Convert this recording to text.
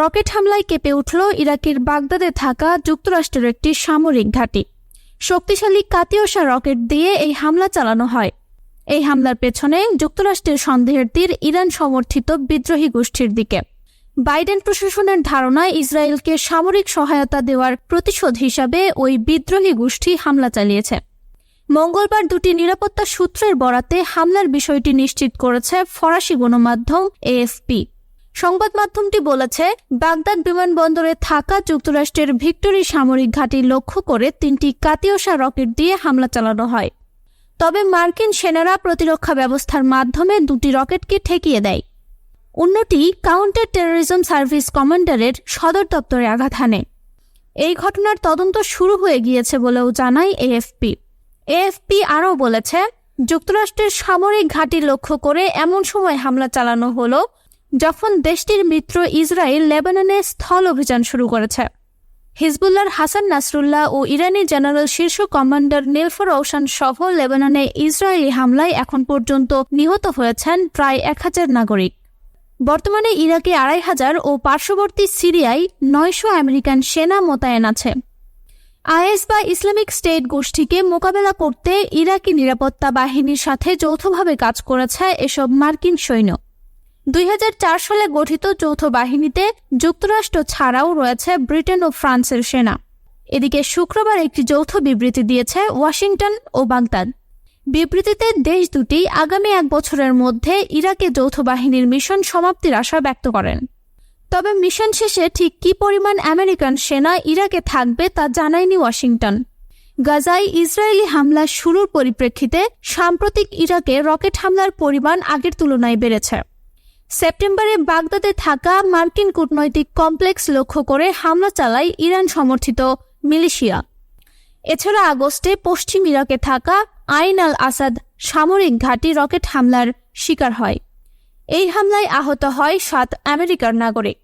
Rocket হামলায় কেঁপে উঠল ইরাকের বাগদাদে থাকা যুক্তরাষ্ট্রের একটি সামরিক ঘাঁটি। শক্তিশালী কাতিয়সা রকেট দিয়ে এই হামলা চালানো হয়। এই হামলার পেছনে যুক্তরাষ্ট্রের সন্দেহের তীর ইরান সমর্থিত বিদ্রোহী গোষ্ঠীর দিকে। বাইডেন প্রশাসনের ধারণায় ইসরায়েলকে সামরিক সহায়তা দেওয়ার প্রতিশোধ হিসাবে ওই বিদ্রোহী গোষ্ঠী হামলা চালিয়েছে। মঙ্গলবার দুটি নিরাপত্তা সূত্রের বরাতে হামলার বিষয়টি নিশ্চিত করেছে ফরাসি গণমাধ্যম এএফপি। সংবাদ মাধ্যমটি বলেছে, বাগদাদ বিমানবন্দরে থাকা যুক্তরাষ্ট্রের ভিক্টোরি সামরিক ঘাঁটি লক্ষ্য করে তিনটি কাতিয়সা রকেট দিয়ে হামলা চালানো হয়। তবে মার্কিন সেনারা প্রতিরক্ষা ব্যবস্থার মাধ্যমে দুটি রকেটকে ঠেকিয়ে দেয়। অন্যটি কাউন্টার টেরোরিজম সার্ভিস কমান্ডারের সদর দপ্তরে আঘাত হানে। এই ঘটনার তদন্ত শুরু হয়ে গিয়েছে বলেও জানায় এএফপি। এএফপি আরও বলেছে, যুক্তরাষ্ট্রের সামরিক ঘাঁটি লক্ষ্য করে এমন সময় হামলা চালানো হলো যখন দেশটির মিত্র ইসরায়েল লেবাননে স্থল অভিযান শুরু করেছে। হিজবুল্লার হাসান নাসরুল্লাহ ও ইরানি জেনারেল শীর্ষ কমান্ডার নীলফর ঔসান সহ লেবাননে ইসরায়েলি হামলায় এখন পর্যন্ত নিহত হয়েছেন প্রায় এক হাজার নাগরিক। বর্তমানে ইরাকে আড়াই হাজার ও পার্শ্ববর্তী সিরিয়ায় নয়শো আমেরিকান সেনা মোতায়েন আছে। আইএস বা ইসলামিক স্টেট গোষ্ঠীকে মোকাবেলা করতে ইরাকি নিরাপত্তা বাহিনীর সাথে যৌথভাবে কাজ করেছে এসব মার্কিন সৈন্য। দুই সালে গঠিত যৌথ বাহিনীতে যুক্তরাষ্ট্র ছাড়াও রয়েছে ব্রিটেন ও ফ্রান্সের সেনা। এদিকে শুক্রবার একটি যৌথ বিবৃতি দিয়েছে ওয়াশিংটন ও বাগদাদ। বিবৃতিতে দেশ দুটি আগামী এক বছরের মধ্যে ইরাকে যৌথ বাহিনীর মিশন সমাপ্তির আশা ব্যক্ত করেন। তবে মিশন শেষে ঠিক কী পরিমাণ আমেরিকান সেনা ইরাকে থাকবে তা জানায়নি ওয়াশিংটন। গাজায় ইসরায়েলি হামলা শুরুর পরিপ্রেক্ষিতে সাম্প্রতিক ইরাকে রকেট হামলার পরিমাণ আগের তুলনায় বেড়েছে। সেপ্টেম্বরে বাগদাদে থাকা মার্কিন কূটনৈতিক কমপ্লেক্স লক্ষ্য করে হামলা চালায় ইরান সমর্থিত মিলিশিয়া। এছাড়া আগস্টে পশ্চিম ইরাকে থাকা আইন আল আসাদ সামরিক ঘাঁটি রকেট হামলার শিকার হয়। এই হামলায় আহত হয় সাত আমেরিকার নাগরিক।